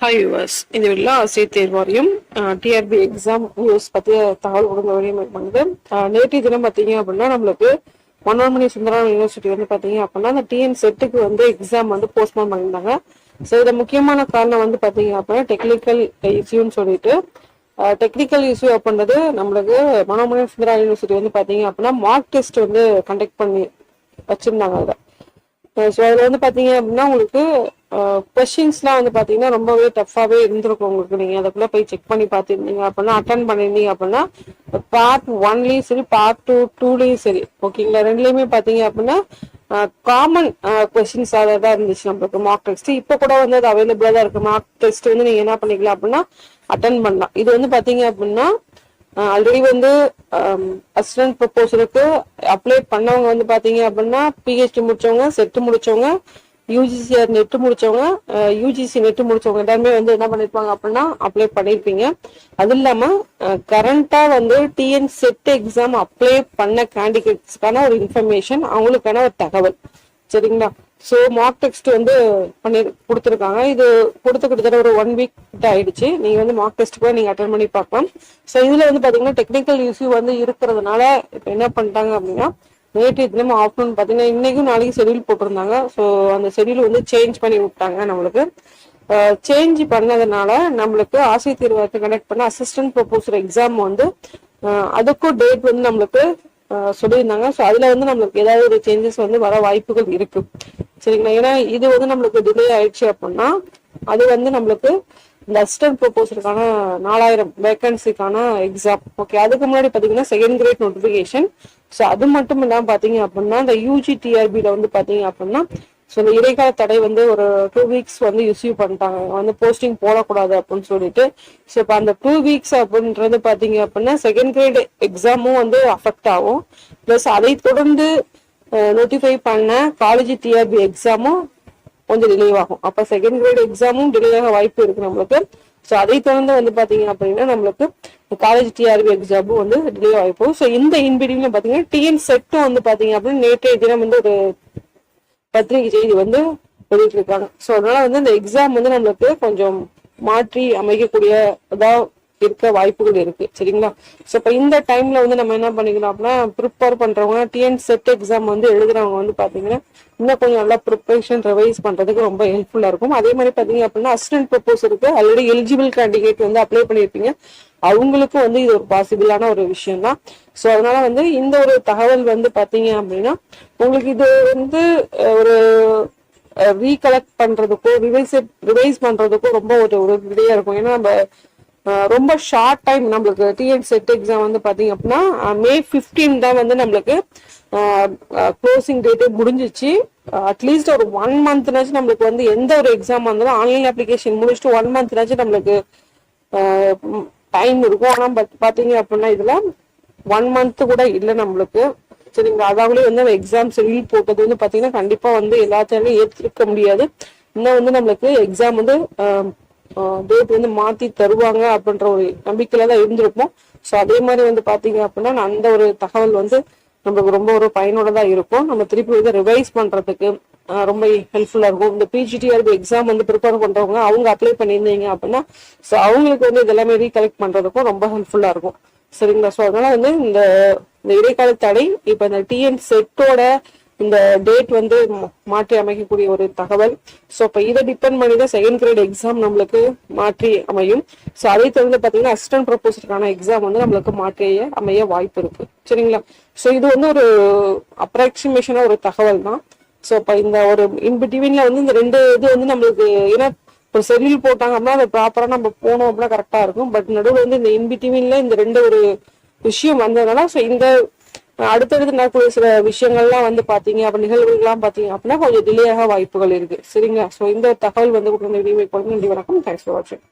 Hi viewers இந்த வீடியோவில் ஆசிரியர் தேர்வாரியம் டிஆர்பி எக்ஸாம் நியூஸ் பற்றிய தகவல் கொடுங்க வரையும் பண்ணுது நேற்று நேற்றைய தினம் பார்த்தீங்க அப்படின்னா நம்மளுக்கு மனோன்மணி சுந்தரம் யூனிவர்சிட்டி வந்து பார்த்தீங்க அப்படின்னா அந்த டிஎன் செட்டுக்கு வந்து எக்ஸாம் வந்து போஸ்ட்போன் பண்ணியிருந்தாங்க. ஸோ இதில் முக்கியமான காரணம் வந்து பார்த்தீங்க அப்படின்னா டெக்னிக்கல் இஷ்யூன்னு சொல்லிட்டு டெக்னிக்கல் இஷ்யூ அப்படின்றது நம்மளுக்கு மனோன்மணி சுந்தரா யூனிவர்சிட்டி வந்து பார்த்தீங்க அப்படின்னா மார்க் டெஸ்ட் வந்து கண்டக்ட் பண்ணி வச்சுருந்தாங்க அதை. ஸோ அதில் வந்து பார்த்தீங்க அப்படின்னா உங்களுக்கு கொஷின்ஸ்லாம் வந்து பார்த்தீங்கன்னா ரொம்பவே டஃப்பாகவே இருந்திருக்கும் உங்களுக்கு. நீங்கள் அதுக்குள்ளே போய் செக் பண்ணி பார்த்துருந்தீங்க அப்படின்னா அட்டன் பண்ணியிருந்தீங்க அப்படின்னா பார்ட் ஒன்லேயும் சரி பார்ட் டூ டூலேயும் சரி ஓகேங்களா ரெண்டுலேயுமே பார்த்தீங்க அப்படின்னா காமன் கொஷின்ஸாக தான் இருந்துச்சு நம்மளுக்கு மார்க் டெஸ்ட் இப்போ கூட வந்து அது அவைலபிளாக தான் இருக்குது மார்க் டெஸ்ட் வந்து நீங்கள் என்ன பண்ணிக்கலாம் அப்படின்னா அட்டன் பண்ணலாம். இது வந்து பார்த்தீங்க அப்படின்னா ஆல்ரெடி வந்து அசிஸ்டன்ட் ப்ரொபோசலுக்கு அப்ளை பண்ணவங்க வந்து பார்த்தீங்க அப்படின்னா பிஹெச்டி முடிச்சவங்க செட்டு முடிச்சவங்க யூஜிசிஆர் நெட்டு முடிச்சவங்க யூஜிசி நெட்டு முடிச்சவங்க எல்லாருமே வந்து என்ன பண்ணிருப்பாங்க அப்படின்னா அப்ளை பண்ணிருப்பீங்க. அது இல்லாம கரண்டா வந்து டிஎன் செட் எக்ஸாம் அப்ளை பண்ண கேண்டிடேட்ஸ்க்கான ஒரு இன்ஃபர்மேஷன் அவங்களுக்கான ஒரு தகவல். சரிங்களா? ஸோ மார்க் டெக்ஸ்ட் வந்து பண்ணி கொடுத்துருக்காங்க. இது கொடுத்து கிட்டத்தட்ட ஒரு ஒன் வீக் கிட்ட ஆயிடுச்சு. நீங்க வந்து மார்க் டெஸ்ட் கூட நீங்க அட்டன் பண்ணி பார்க்கலாம். ஸோ இதுல வந்து பாத்தீங்கன்னா டெக்னிக்கல் இஷ்யூ வந்து இருக்கிறதுனால இப்போ என்ன பண்ணிட்டாங்க அப்படின்னா நேற்று தினமும் ஆஃப்டர்நூன் பார்த்தீங்கன்னா இன்னைக்கும் நாளைக்கு ஷெடியூல் போட்டிருந்தாங்க. ஸோ அந்த ஷெடியூல் வந்து சேஞ்ச் பண்ணி விட்டாங்க நம்மளுக்கு. சேஞ்ச் பண்ணதுனால நம்மளுக்கு ஆசிரியர் தேர்வாக்கு கண்டக்ட் பண்ண அசிஸ்டன்ட் ப்ரொபோசர் எக்ஸாம் வந்து அதுக்கும் டேட் வந்து நம்மளுக்கு சொல்லியிருந்தாங்க. ஸோ அதில் வந்து நம்மளுக்கு ஏதாவது ஒரு சேஞ்சஸ் வந்து வர வாய்ப்புகள் இருக்கு. சரிங்களா? ஏன்னா இது வந்து நம்மளுக்கு டிலே ஆயிடுச்சு அப்படின்னா அது வந்து நம்மளுக்கு இந்த அசிஸ்டன்ட் ப்ரொபோசருக்கான நாலாயிரம் வேகன்சிக்கான எக்ஸாம். ஓகே அதுக்கு முன்னாடி பார்த்தீங்கன்னா செகண்ட் கிரேட் நோட்டிஃபிகேஷன் ஸோ அது மட்டும் இல்லாமல் பார்த்தீங்க அப்படின்னா இந்த யூஜி டிஆர்பியில் வந்து பார்த்தீங்க அப்படின்னா ஸோ இந்த இடைக்கால தடை வந்து ஒரு டூ வீக்ஸ் வந்து இஷ்யூ பண்ணிட்டாங்க. வந்து போஸ்டிங் போடக்கூடாது அப்படின்னு சொல்லிட்டு. ஸோ இப்போ அந்த டூ வீக்ஸ் அப்படின்றது பார்த்தீங்க அப்படின்னா செகண்ட் கிரேட் எக்ஸாமும் வந்து அஃபெக்ட் ஆகும். ப்ளஸ் அதை தொடர்ந்து நோட்டிஃபை பண்ண காலேஜ் டிஆர்பி எக்ஸாமும் கொஞ்சம் டிலே ஆகும். அப்ப செகண்ட் கிரேட் எக்ஸாமும் டிலே ஆக வாய்ப்பு இருக்கு நம்மளுக்கு. ஸோ அதை தொடர்ந்து வந்து பாத்தீங்க அப்படின்னா நம்மளுக்கு காலேஜ் டிஆர்பி எக்ஸாமும் வந்து டிலே ஆகிப்போம் ஸோ இந்த இன்பிடிங்ல பாத்தீங்கன்னா டிஎன் செட்டும் வந்து பாத்தீங்க அப்படின்னா நேற்றைய தினம் வந்து ஒரு பத்திரிகை செய்தி வந்து வெளியிட்டிருக்காங்க. ஸோ அதனால வந்து இந்த எக்ஸாம் வந்து நம்மளுக்கு கொஞ்சம் மாற்றி அமைக்கக்கூடிய அதாவது இருக்க வாய்ப்புகள் இருக்கு. சரிங்களா? ஸோ இப்போ இந்த டைம்ல வந்து நம்ம என்ன பண்ணிக்கலாம் அப்படின்னா ப்ரிப்பேர் பண்றவங்க டிஎன் செட் எக்ஸாம் வந்து எழுதுறவங்க வந்து பாத்தீங்கன்னா இன்னும் கொஞ்சம் நல்லா ப்ரிப்பரேஷன் ரிவைஸ் பண்றதுக்கு ரொம்ப ஹெல்ப்ஃபுல்லா இருக்கும். அதே மாதிரி பாத்தீங்க அப்படின்னா அசிஸ்டன்ட் ப்ரொபோசருக்கு ஆல்ரெடி எலிஜிபிள் கேண்டிடேட் வந்து அப்ளை பண்ணியிருப்பீங்க அவங்களுக்கும் வந்து இது ஒரு பாசிபிளான ஒரு விஷயம் தான் ஸோ அதனால வந்து இந்த ஒரு தகவல் வந்து பாத்தீங்க அப்படின்னா உங்களுக்கு இது வந்து ஒரு ரீகலெக்ட் பண்றதுக்கோ ரிவைஸ் ரிவைஸ் பண்றதுக்கோ ரொம்ப ஒரு ஒரு இருக்கும். ஏன்னா நம்ம ரொம்ப ஷார்ட் டைம் நம்மளுக்கு டிஎன் செட் எக்ஸாம் வந்து பார்த்தீங்க அப்படின்னா மே 15 தான் வந்து நம்மளுக்கு க்ளோசிங் டேட்டே முடிஞ்சிச்சு. அட்லீஸ்ட் ஒரு ஒன் மந்த்னாச்சும் நம்மளுக்கு வந்து எந்த ஒரு எக்ஸாம் வந்தாலும் ஆன்லைன் அப்ளிகேஷன் முடிச்சுட்டு ஒன் மந்த்னாச்சும் நம்மளுக்கு டைம் இருக்கும். ஆனால் பட் பார்த்தீங்க அப்படின்னா இதில் ஒன் மந்த் கூட இல்லை நம்மளுக்கு. சரிங்களா? அதாவது வந்து நம்ம எக்ஸாம் ஷெடியூல் போட்டது வந்து பார்த்தீங்கன்னா கண்டிப்பாக வந்து எல்லாத்தையுமே ஏற்றிருக்க முடியாது. இன்னும் வந்து நம்மளுக்கு எக்ஸாம் வந்து டேட் வந்து மாத்தி தருவாங்க அப்படின்ற ஒரு நம்பிக்கையில தான் இருந்திருப்போம். ஸோ அதே மாதிரி வந்து பாத்தீங்க அப்படின்னா அந்த ஒரு தகவல் வந்து நம்மளுக்கு ரொம்ப ஒரு பயனுள்ளதா இருக்கும். நம்ம திருப்பி வந்து ரிவைஸ் பண்றதுக்கு ரொம்ப ஹெல்ப்ஃபுல்லா இருக்கும். இந்த பிஜிடிஆர்பி எக்ஸாம் வந்து ப்ரிப்பேர் பண்றவங்க அவங்க அப்ளை பண்ணியிருந்தீங்க அப்படின்னா ஸோ அவங்களுக்கு வந்து இதெல்லாமே ரீகலெக்ட் பண்றதுக்கும் ரொம்ப ஹெல்ப்ஃபுல்லா இருக்கும். சரிங்களா? ஸோ அதனால வந்து இந்த இந்த இடைக்கால தடை இப்போ இந்த டிஎன் செட்டோட இந்த டேட் வந்து மா- மாற்றி அமைக்கக்கூடிய ஒரு தகவல். ஸோ இப்போ இதை டிபெண்ட் பண்ணி தான் செகண்ட் கிரேட் எக்ஸாம் நம்மளுக்கு மாற்றி அமையும். ஸோ அதை தகுந்த பார்த்தீங்கன்னா அசிஸ்டன்ட் ப்ரொபோசருக்கான எக்ஸாம் வந்து நம்மளுக்கு மாற்றிய அமைய வாய்ப்பு இருக்கு. சரிங்களா? ஸோ இது வந்து ஒரு அப்ராக்சிமேஷனாக ஒரு தகவல் தான். ஸோ இப்போ இந்த ஒரு இன்பிட்வீனில் வந்து இந்த ரெண்டு இது வந்து நம்மளுக்கு ஏன்னா இப்போ ஷெட்யூல் போட்டாங்க அப்படின்னா அதை ப்ராப்பராக நம்ம போனோம் அப்படின்னா கரெக்டாக இருக்கும். பட் நடுவில் வந்து இந்த இன்பிட்வீனில் இந்த ரெண்டு ஒரு விஷயம் வந்ததுனால ஸோ இந்த அடுத்தடுத்து நடக்கக்கூடிய சில விஷயங்கள்லாம் வந்து பாத்தீங்க அப்ப நிகழ்வுகள்லாம் பாத்தீங்க அப்படின்னா கொஞ்சம் டிலே ஆக வாய்ப்புகள் இருக்கு. சரிங்களா? ஸோ இந்த தகவல் வந்து கொடுத்த வீடியோ நன்றி வணக்கம். தேங்க்ஸ் ஃபார் வாட்சிங்